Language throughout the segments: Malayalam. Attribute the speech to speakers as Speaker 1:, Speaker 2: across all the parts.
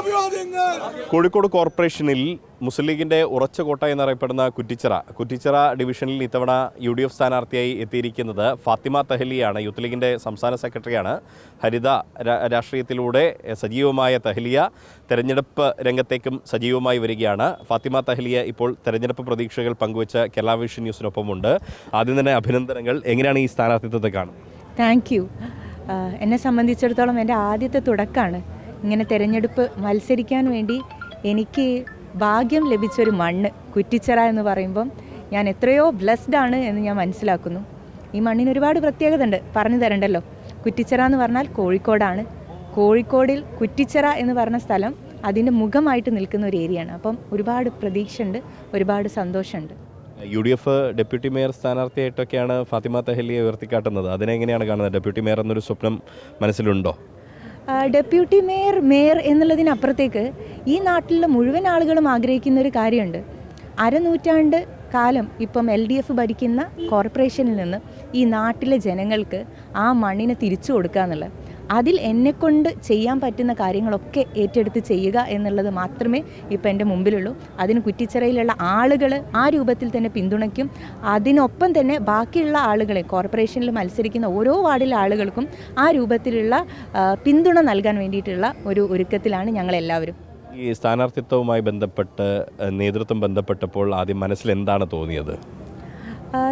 Speaker 1: അഭിവാദ്യങ്ങൾ.
Speaker 2: കോഴിക്കോട് കോർപ്പറേഷനിൽ മുസ്ലിം ലീഗിന്റെ ഉറച്ച കോട്ട എന്നറിയപ്പെടുന്ന കുറ്റിച്ചിറ കുറ്റിച്ചിറ ഡിവിഷനിൽ ഇത്തവണ യു ഡി എഫ് സ്ഥാനാർത്ഥിയായി എത്തിയിരിക്കുന്നത് ഫാത്തിമ തഹലിയാണ്. യൂത്ത് ലീഗിന്റെ സംസ്ഥാന സെക്രട്ടറിയാണ് ഹരിത രാഷ്ട്രീയത്തിലൂടെ സജീവമായ തഹലിയ തെരഞ്ഞെടുപ്പ് രംഗത്തേക്കും സജീവമായി വരികയാണ്. ഫാത്തിമ തഹലിയ ഇപ്പോൾ തെരഞ്ഞെടുപ്പ് പ്രതീക്ഷകൾ പങ്കുവച്ച കേരള വിഷൻ ന്യൂസിനൊപ്പമുണ്ട്. ആദ്യം തന്നെ അഭിനന്ദനങ്ങൾ. എങ്ങനെയാണ് ഈ സ്ഥാനാർത്ഥിത്വത്തെ കാണുന്നത്?
Speaker 3: താങ്ക് യു എന്നെ സംബന്ധിച്ചിടത്തോളം എന്റെ ആദ്യത്തെ തുടക്കമാണ് ഇങ്ങനെ തിരഞ്ഞെടുപ്പ് മത്സരിക്കാൻ വേണ്ടി എനിക്ക് ഭാഗ്യം ലഭിച്ചൊരു മണ്ണ് കുറ്റിച്ചിറ എന്ന് പറയുമ്പം ഞാൻ എത്രയോ ബ്ലെസ്ഡ് ആണ് എന്ന് ഞാൻ മനസ്സിലാക്കുന്നു. ഈ മണ്ണിന് ഒരുപാട് പ്രത്യേകത ഉണ്ട് പറഞ്ഞു തരണ്ടല്ലോ. കുറ്റിച്ചിറ എന്ന് പറഞ്ഞാൽ കോഴിക്കോടാണ്. കോഴിക്കോടിൽ കുറ്റിച്ചിറ എന്ന് പറഞ്ഞ സ്ഥലം അതിന്റെ മുഖമായിട്ട് നിൽക്കുന്ന ഒരു ഏരിയയാണ്. അപ്പം ഒരുപാട് പ്രതീക്ഷയുണ്ട് ഒരുപാട് സന്തോഷമുണ്ട്.
Speaker 2: U D F deputy mayor സ്ഥാനാർത്ഥിയായിട്ടൊക്കെയാണ് Fathima തഹലിയെ ഉയർത്തിക്കാട്ടുന്നത്. അതിനെങ്ങനെയാണ് കാണുന്നത്? ഡെപ്യൂട്ടി മേയർ എന്നൊരു സ്വപ്നം മനസ്സിലുണ്ടോ?
Speaker 3: ഡെപ്യൂട്ടി മേയർ മേയർ എന്നുള്ളതിനപ്പുറത്തേക്ക് ഈ നാട്ടിലുള്ള മുഴുവൻ ആളുകളും ആഗ്രഹിക്കുന്ന ഒരു കാര്യമുണ്ട്. അരനൂറ്റാണ്ട് കാലം ഇപ്പം എൽ ഡി എഫ് ഭരിക്കുന്ന കോർപ്പറേഷനിൽ നിന്ന് ഈ നാട്ടിലെ ജനങ്ങൾക്ക് ആ മണ്ണിനെ തിരിച്ചു കൊടുക്കുക എന്നുള്ളത് അതിൽ എന്നെക്കൊണ്ട് ചെയ്യാൻ പറ്റുന്ന കാര്യങ്ങളൊക്കെ ഏറ്റെടുത്ത് ചെയ്യുക എന്നുള്ളത് മാത്രമേ ഇപ്പം എന്റെ മുമ്പിലുള്ളൂ. അതിന് കുറ്റിച്ചിറയിലുള്ള ആളുകൾ ആ രൂപത്തിൽ തന്നെ പിന്തുണയ്ക്കും. അതിനൊപ്പം തന്നെ ബാക്കിയുള്ള ആളുകളെ കോർപ്പറേഷനിൽ മത്സരിക്കുന്ന ഓരോ വാർഡിലെ ആളുകൾക്കും ആ രൂപത്തിലുള്ള പിന്തുണ നൽകാൻ വേണ്ടിയിട്ടുള്ള ഒരു ഒരുക്കത്തിലാണ് ഞങ്ങളെല്ലാവരും.
Speaker 2: ഈ സ്ഥാനാർത്ഥിത്വവുമായി ബന്ധപ്പെട്ട് നേതൃത്വം ബന്ധപ്പെട്ടപ്പോൾ ആദ്യം മനസ്സിൽ എന്താണ് തോന്നിയത്?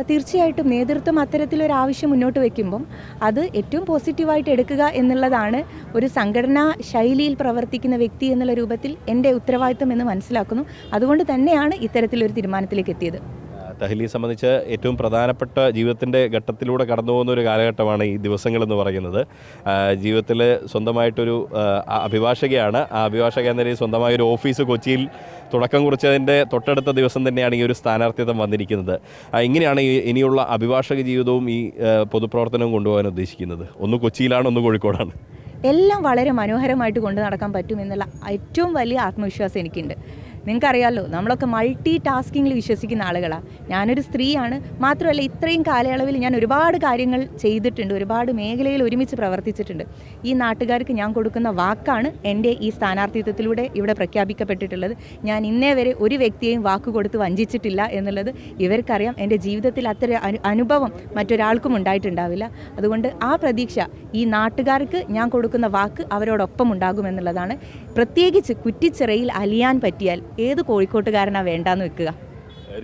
Speaker 3: തീർച്ചയായിട്ടും നേതൃത്വം അത്തരത്തിലൊരു ആവശ്യം മുന്നോട്ട് വയ്ക്കുമ്പം അത് ഏറ്റവും പോസിറ്റീവായിട്ട് എടുക്കുക എന്നുള്ളതാണ് ഒരു സംഘടനാ ശൈലിയിൽ പ്രവർത്തിക്കുന്ന വ്യക്തി എന്നുള്ള രൂപത്തിൽ എന്റെ ഉത്തരവാദിത്തം എന്ന് മനസ്സിലാക്കുന്നു. അതുകൊണ്ട് തന്നെയാണ് ഇത്തരത്തിലൊരു തീരുമാനത്തിലേക്ക് എത്തിയത്.
Speaker 2: തഹലിയെ സംബന്ധിച്ച് ഏറ്റവും പ്രധാനപ്പെട്ട ജീവിതത്തിന്റെ ഘട്ടത്തിലൂടെ കടന്നു പോകുന്ന ഒരു കാലഘട്ടമാണ് ഈ ദിവസങ്ങളെന്ന് പറയുന്നത്. ജീവിതത്തിൽ സ്വന്തമായിട്ടൊരു അഭിഭാഷകയാണ്. ആ അഭിഭാഷക എന്ന രീതിയിൽ സ്വന്തമായ ഒരു ഓഫീസ് കൊച്ചിയിൽ തുടക്കം കുറിച്ചതിന്റെ തൊട്ടടുത്ത ദിവസം തന്നെയാണ് ഈ ഒരു സ്ഥാനാർത്ഥിത്വം വന്നിരിക്കുന്നത്. ഇങ്ങനെയാണ് ഇനിയുള്ള അഭിഭാഷക ജീവിതവും ഈ പൊതുപ്രവർത്തനവും കൊണ്ടുപോകാൻ ഉദ്ദേശിക്കുന്നത്. ഒന്ന് കൊച്ചിയിലാണ് ഒന്ന് കോഴിക്കോടാണ്.
Speaker 3: എല്ലാം വളരെ മനോഹരമായിട്ട് കൊണ്ടു നടക്കാൻ പറ്റും എന്നുള്ള ഏറ്റവും വലിയ ആത്മവിശ്വാസം എനിക്കുണ്ട്. നിങ്ങൾക്കറിയാമല്ലോ നമ്മളൊക്കെ മൾട്ടി ടാസ്കിങ്ങിൽ വിശ്വസിക്കുന്ന ആളുകളാണ് ഞാനൊരു സ്ത്രീയാണ് മാത്രമല്ല ഇത്രയും കാലയളവിൽ ഞാൻ ഒരുപാട് കാര്യങ്ങൾ ചെയ്തിട്ടുണ്ട് ഒരുപാട് മേഖലയിൽ ഒരുമിച്ച് പ്രവർത്തിച്ചിട്ടുണ്ട്. ഈ നാട്ടുകാർക്ക് ഞാൻ കൊടുക്കുന്ന വാക്കാണ് എന്റെ ഈ സ്ഥാനാർത്ഥിത്വത്തിലൂടെ ഇവിടെ പ്രഖ്യാപിക്കപ്പെട്ടിട്ടുള്ളത്. ഞാൻ ഇന്നേ വരെ ഒരു വ്യക്തിയെയും വാക്ക് കൊടുത്ത് വഞ്ചിച്ചിട്ടില്ല എന്നുള്ളത് ഇവർക്കറിയാം. എന്റെ ജീവിതത്തിൽ അത്ര അനുഭവം മറ്റൊരാൾക്കും ഉണ്ടായിട്ടുണ്ടാവില്ല. അതുകൊണ്ട് ആ പ്രതീക്ഷ ഈ നാട്ടുകാർക്ക് ഞാൻ കൊടുക്കുന്ന വാക്ക് അവരോടൊപ്പം ഉണ്ടാകുമെന്നുള്ളതാണ്. പ്രത്യേകിച്ച് കുറ്റിച്ചിറയിൽ അലിയാൻ പറ്റിയാൽ ഏത് കോഴിക്കോട്ടുകാരനാണ് വേണ്ടാന്ന് വെക്കുക?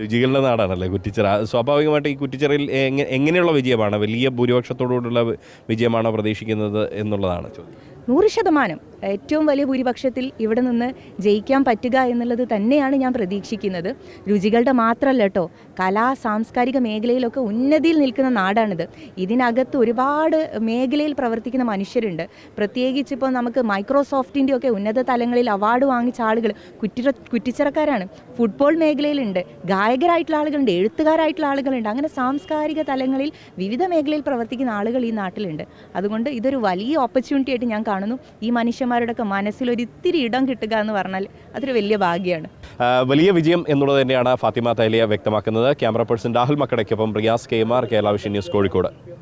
Speaker 2: രുചികളുടെ നാടാണല്ലേ കുറ്റിച്ചിറ. സ്വാഭാവികമായിട്ട് ഈ കുറ്റിച്ചിറയിൽ എങ്ങ- എങ്ങനെയുള്ള വിജയമാണ്? വലിയ ഭൂരിപക്ഷത്തോടുകൂടിയുള്ള വിജയമാണോ പ്രതീക്ഷിക്കുന്നത് എന്നുള്ളതാണ് ചോദ്യം.
Speaker 3: നൂറ് ശതമാനം. ഏറ്റവും വലിയ ഭൂരിപക്ഷത്തിൽ ഇവിടെ നിന്ന് ജയിക്കാൻ പറ്റുക എന്നുള്ളത് തന്നെയാണ് ഞാൻ പ്രതീക്ഷിക്കുന്നത്. രുചികളുടെ മാത്രമല്ല കേട്ടോ കലാ സാംസ്കാരിക മേഖലയിലൊക്കെ ഉന്നതിയിൽ നിൽക്കുന്ന നാടാണിത്. ഇതിനകത്ത് ഒരുപാട് മേഖലയിൽ പ്രവർത്തിക്കുന്ന മനുഷ്യരുണ്ട്. പ്രത്യേകിച്ച് ഇപ്പോൾ നമുക്ക് മൈക്രോസോഫ്റ്റിന്റെ ഒക്കെ ഉന്നത തലങ്ങളിൽ അവാർഡ് വാങ്ങിച്ച ആളുകൾ കുറ്റിറ കുറ്റിച്ചിറക്കാരാണ്. ഫുട്ബോൾ മേഖലയിലുണ്ട് ഗായകരായിട്ടുള്ള ആളുകളുണ്ട് എഴുത്തുകാരായിട്ടുള്ള ആളുകളുണ്ട്. അങ്ങനെ സാംസ്കാരിക തലങ്ങളിൽ വിവിധ മേഖലയിൽ പ്രവർത്തിക്കുന്ന ആളുകൾ ഈ നാട്ടിലുണ്ട്. അതുകൊണ്ട് ഇതൊരു വലിയ ഓപ്പർച്യൂണിറ്റി ആയിട്ട് ഞാൻ കാണുന്നു. ഈ മനുഷ്യന്മാരുടെയൊക്കെ മനസ്സിൽ ഒരു ഇത്തിരി ഇടം കിട്ടുക എന്ന് പറഞ്ഞാൽ അതൊരു വലിയ ഭാഗ്യമാണ്.
Speaker 2: വലിയ വിജയം എന്നുള്ളത് തന്നെയാണ് ഫാത്തിമ തൈലിയ വ്യക്തമാക്കുന്നത്. Camera person Rahul മക്കടയ്ക്കൊപ്പം Riyas K R Kerala vision news Kozhikode.